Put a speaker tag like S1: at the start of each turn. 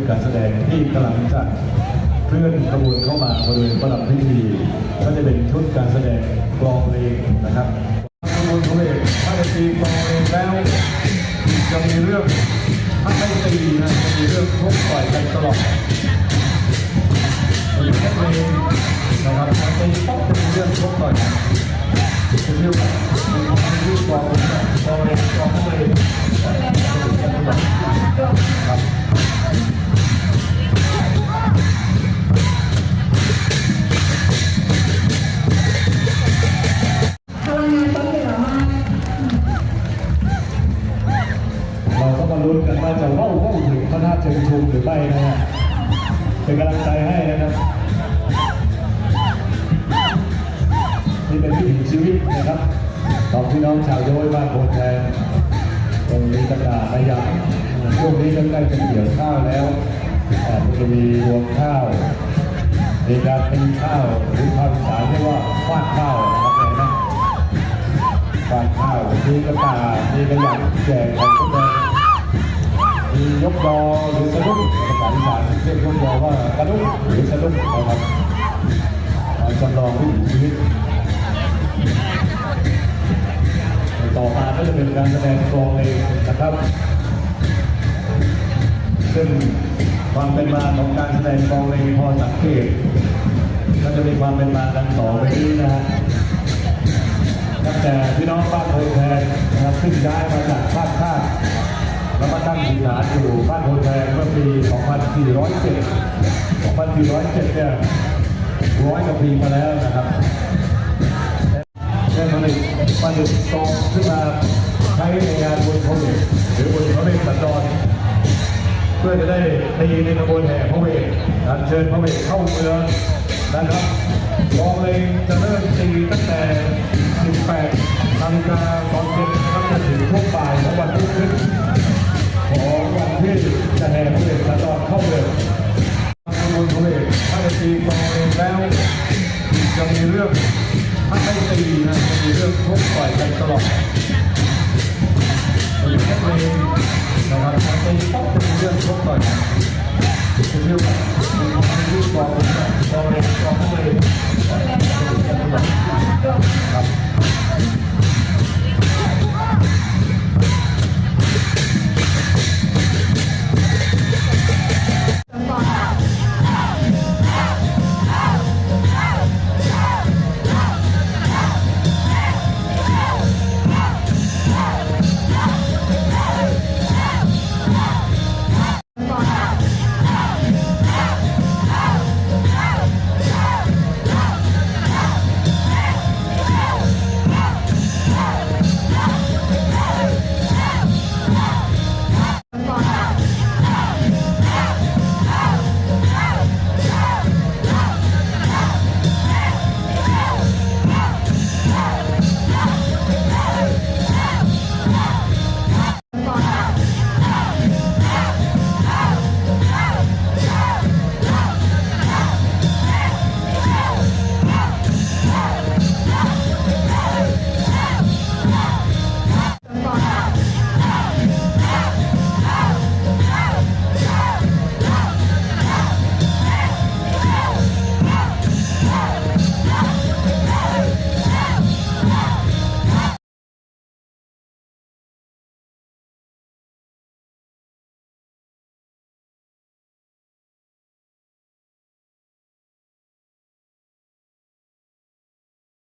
S1: ดการแสดงที่กำลังจะเคลื่อนขบวนเข้ามาบริเวณประดับพิธีก็จะเป็นชุดการแสดงกลองเพลงนะครับขบวนเพระเอกถ้าจะตีกลองเพลงแล้วจะมีเรื่องถ้าไม่ตีนะจะมีเรื่องทุกต่อยกันตลอดจะมีแค่เพลงนะครับถ้าตีป๊อกจะมีเรื่องทุกต่อยกันจะเรียกว่าเป็นความรู้กลองกลองเพลงกลองเพลง
S2: ลุ้นกั
S1: นว่าจะว่าวว่าวถึงพระธาตุเชิงชุมหรือไม่นะฮะเป็นกำลังใจให้นะครับนี่เป็นวิถีชีวิตนะครับของพี่น้องชาวโย้ยบ้านโพนแทนตรงนี้ตลาดระยะช่วงนี้ก็ใกล้จะเกี่ยวข้าวแล้วอ่ามันจะมีรวงข้าวมีการตีข้าวหรือภาษาเรียกว่าฟาดข้าวนะครับนะฟานข้าวมีกระตายมีกระหยังแจกของพวกเรามี ยกดอหรือสะดุ้งภาษาอีสานเรียกยกดอว่ากระดุ้งหรือสะดุ้งนะครับมาจำลองวิถีชีวิต ต่อมาก็จะเป็นการแสดงกลองเองนะครับซึ่งความเป็นมาของการแสดงกลองเองพอสังเกตก็จะมีความเป็นมาดังต่อไปนี้นะฮะตั้งแต่พี่น้องบ้านโพแทนนะครับขึ้นย้ายมาจากภาคข้าง แล้วมาตั้งถิ่นฐานอยู่บ้านโพแทนเมื่อปี 2407 2407 เนี่ยร้อยกว่าปีมาแล้วนะครับได้ผลิตผลิตกองขึ้นมาใช้ในงานบนพระเวทหรือบนพระเวทสันดรเพื่อจะได้ตีในขบวนแห่พระเวทอัญเชิญพระเวทเข้าเมืองนะครับกองเลงจะเริ่มตีตั้งแต่ 18นาฬิกา จะแนนผู้เล่นสันดรเข้าเมืองขบวนพระเวทถ้าจะตีกองเองแล้วจะมีเรื่องถ้าไม่ตีนะจะมีเรื่องทุกต่อยกันตลอดเป็นแค่เพลงนะครับถ้าตีต้อกจะมีเรื่องทุกต่อยกันจะเรียกว่าเป็นควารู้กองกอง